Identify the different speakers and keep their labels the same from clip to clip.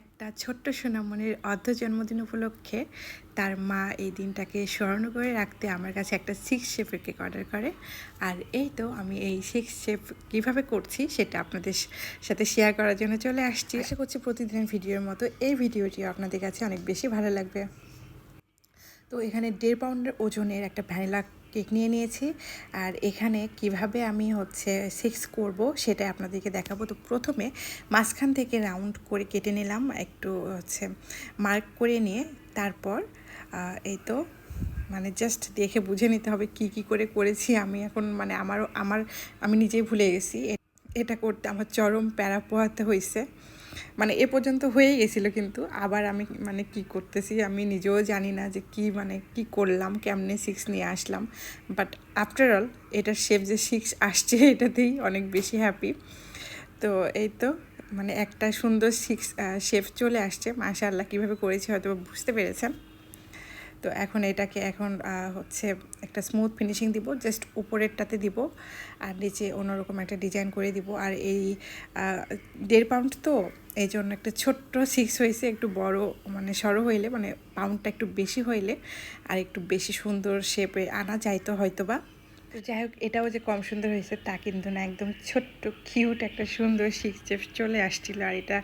Speaker 1: একটা ছোট্ট সোনামণির অর্ধ জন্মদিন উপলক্ষে তার মা এই দিনটাকে স্মরণ করে রাখতে আমার কাছে একটা সিক্স শেপের কেক অর্ডার করে। আর এই তো আমি এই সিক্স শেপ কীভাবে করছি সেটা আপনাদের সাথে শেয়ার করার জন্য চলে আসছি। আশা করছি প্রতিদিনের ভিডিওর মতো এই ভিডিওটিও আপনাদের কাছে অনেক বেশি ভালো লাগবে। তো এখানে দেড় পাউন্ডের ওজনের একটা ভ্যানিলা কেক নিয়ে নিয়েছি। আর এখানে কীভাবে আমি হচ্ছে সিক্স করব সেটা আপনাদেরকে দেখাবো। তো প্রথমে মাঝখান থেকে রাউন্ড করে কেটে নিলাম, একটু হচ্ছে মার্ক করে নিয়ে তারপর এই তো মানে জাস্ট দেখে বুঝে নিতে হবে কি কি করে করেছি আমি এখন মানে আমারও, আমার, আমি নিজেই ভুলে গেছি। এটা করতে আমার চরম প্যারা পোহাতে হয়েছে মানে এ পর্যন্ত হয়ে গেছিল কিন্তু, আবার আমি মানে কি করতেছি আমি নিজেও জানি না যে কি মানে কি করলাম, কেমনে সিক্স নিয়ে আসলাম। বাট আফটার অল এটার শেপ যে সিক্স আসছে, এটাতেই অনেক বেশি হ্যাপি তো এই তো মানে একটা সুন্দর সিক্স শেপ চলে আসছে। মাশাআল্লাহ, কীভাবে করেছি হয়তো বুঝতে পেরেছেন। তো এখন এটাকে এখন হচ্ছে একটা স্মুথ ফিনিশিং দিব জাস্ট উপরেরটাতে দিব আর নিচে অন্যরকম একটা ডিজাইন করে দিব। আর এই দেড় পাউন্ড তো এই জন্য একটা ছোট্ট সিক্স হয়েছে, একটু বড় মানে সরো হইলে মানে পাউন্ডটা একটু বেশি হইলে আর একটু বেশি সুন্দর শেপে আনা যাইতো হয়তো বা তো যাই হোক, এটাও যে কম সুন্দর হয়েছে তা কিন্তু না, একদম ছোট্ট কিউট একটা সুন্দর সিক্স শেপ চলে আসছিল। আর এটা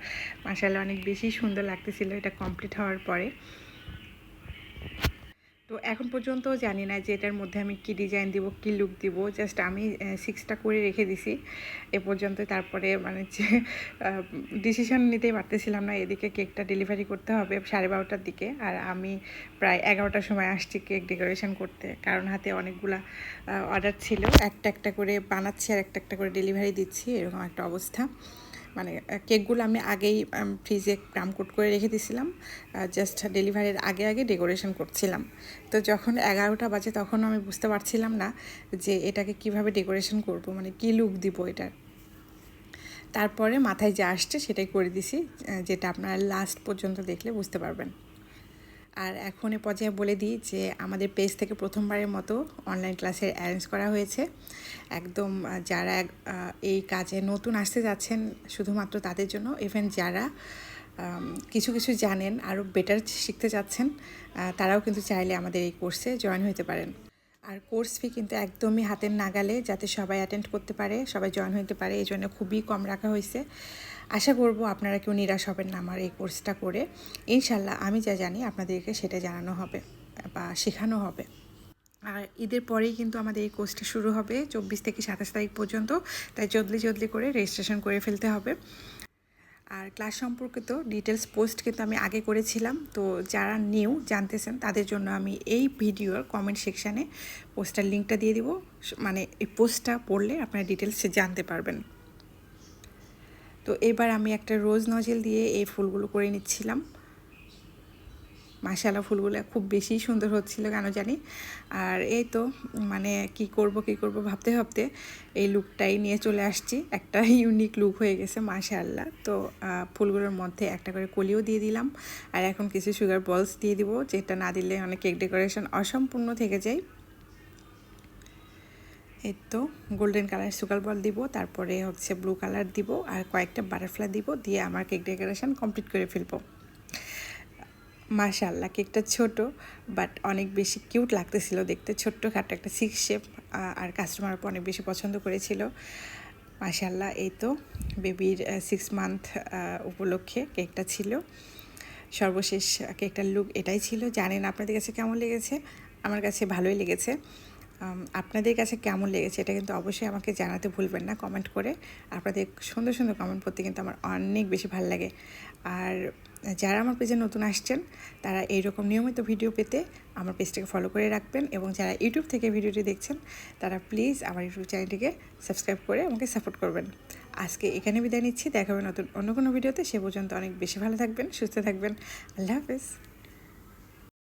Speaker 1: মাসালে অনেক বেশি সুন্দর লাগতেছিল, এটা কমপ্লিট হওয়ার পরে। তো এখন পর্যন্ত জানি না যে এটার মধ্যে আমি কি ডিজাইন দিব, কি লুক দিব। জাস্ট আমি সিক্সটা করে রেখে দিছি। এ পর্যন্ত তারপরে মানে যে ডিসিশন নিতেই পারতেছিলাম না এদিকে কেকটা ডেলিভারি করতে হবে সাড়ে বারোটার দিকে। আর আমি প্রায় এগারোটার সময় আসছি কেক ডেকোরেশন করতে। কারণ হাতে অনেকগুলা অর্ডার ছিল। একটা একটা করে বানাচ্ছি আর একটা একটা করে ডেলিভারি দিচ্ছি। এরকম একটা অবস্থা। মানে কেকগুলো আমি আগেই ফ্রিজে কোট করে রেখে দিয়েছিলাম জাস্ট ডেলিভারির আগে আগে ডেকোরেশন করছিলাম। তো যখন এগারোটা বাজে তখন আমি বুঝতে পারছিলাম না যে এটাকে কীভাবে ডেকোরেশন করব মানে কী লুক দিব এটার। তারপরে মাথায় যা আসছে সেটাই করে দিছি যেটা আপনারা লাস্ট পর্যন্ত দেখলে বুঝতে পারবেন। আর এখন এ পর্যায়ে বলে দিই যে আমাদের পেজ থেকে প্রথমবারের মতো অনলাইন ক্লাসের অ্যারেঞ্জ করা হয়েছে। একদম যারা এই কাজে নতুন আসতে যাচ্ছেন শুধুমাত্র তাদের জন্য ইভেন যারা কিছু কিছু জানেন আরও বেটার শিখতে যাচ্ছেন তারাও কিন্তু চাইলে আমাদের এই কোর্সে জয়েন হতে পারেন। আর কোর্স ফি কিন্তু একদমই হাতের নাগালে যাতে সবাই অ্যাটেন্ড করতে পারে, সবাই জয়েন হতে পারে এই জন্য খুবই কম রাখা হয়েছে আশা করব আপনারা কেউ নিরাশ হবেন না আমার এই কোর্সটা করে। ইনশাল্লাহ আমি যা জানি আপনাদেরকে সেটা জানানো হবে বা শেখানো হবে। আর ঈদের পরেই কিন্তু আমাদের এই কোর্সটা শুরু হবে, চব্বিশ থেকে সাতাশ তারিখ পর্যন্ত। তাই জলদি জলদি করে রেজিস্ট্রেশন করে ফেলতে হবে। আর ক্লাস সম্পর্কিত ডিটেলস পোস্ট কিন্তু আমি আগে করেছিলাম। তো যারা নিউ জানতেছেন, তাদের জন্য আমি এই ভিডিওর কমেন্ট সেকশানে পোস্টার লিঙ্কটা দিয়ে দিব। মানে এই পোস্টটা পড়লে আপনারা ডিটেলস জানতে পারবেন। তো এবার আমি একটা রোজ নজেল দিয়ে এই ফুলগুলো করে নিচ্ছিলাম। মাসালা ফুলগুলো খুব বেশি সুন্দর হচ্ছিল কেন জানি। আর এই তো মানে কি করব কি করব ভাবতে ভাবতে এই লুকটাই নিয়ে চলে আসছি। একটা ইউনিক লুক হয়ে গেছে, মাশাআল্লাহ। তো ফুলগুলোর মধ্যে একটা করে কলিও দিয়ে দিলাম। আর এখন কিছু সুগার বলস দিয়ে দিব, যেটা না দিলে অনেক কেক ডেকোরেশন অসম্পূর্ণ থেকে যায়। এই তো গোল্ডেন কালার সুগার বল দিব, তারপরে হচ্ছে ব্লু কালার দিব আর কয়েকটা বাটারফ্লাই দিব, দিয়ে আমার কেক ডেকোরেশন কমপ্লিট করে ফেলব। মাশাল্লাহ কেকটা ছোট বাট অনেক বেশি কিউট লাগতেছিল দেখতে। ছোট্ট খাটো একটা সিক্স শেপ আর কাস্টমার অনেক বেশি পছন্দ করেছিল। মাশাল্লাহ এই তো বেবির সিক্স মান্থ উপলক্ষে কেকটা ছিল। সর্বশেষ কেকটার লুক এটাই ছিল। জানেন আপনাদের কাছে কেমন লেগেছে? আমার কাছে ভালোই লেগেছে। আপনাদের কাছে কেমন লেগেছে এটা কিন্তু অবশ্যই আমাকে জানাতে ভুলবেন না কমেন্ট করে। আপনাদের সুন্দর সুন্দর কমেন্ট করতে কিন্তু আমার অনেক বেশি ভালো লাগে। আর যারা আমার পেজে নতুন আসছেন, তারা এইরকম নিয়মিত ভিডিও পেতে আমার পেজটাকে ফলো করে রাখবেন এবং যারা ইউটিউব থেকে ভিডিওটি দেখছেন, তারা প্লিজ আমার ইউটিউব চ্যানেলটিকে সাবস্ক্রাইব করে আমাকে সাপোর্ট করবেন। আজকে এখানে বিদায় নিচ্ছি দেখাবেন নতুন, অন্য কোনো ভিডিওতে সে পর্যন্ত অনেক বেশি ভালো থাকবেন, সুস্থ থাকবেন। আল্লাহ হাফেজ।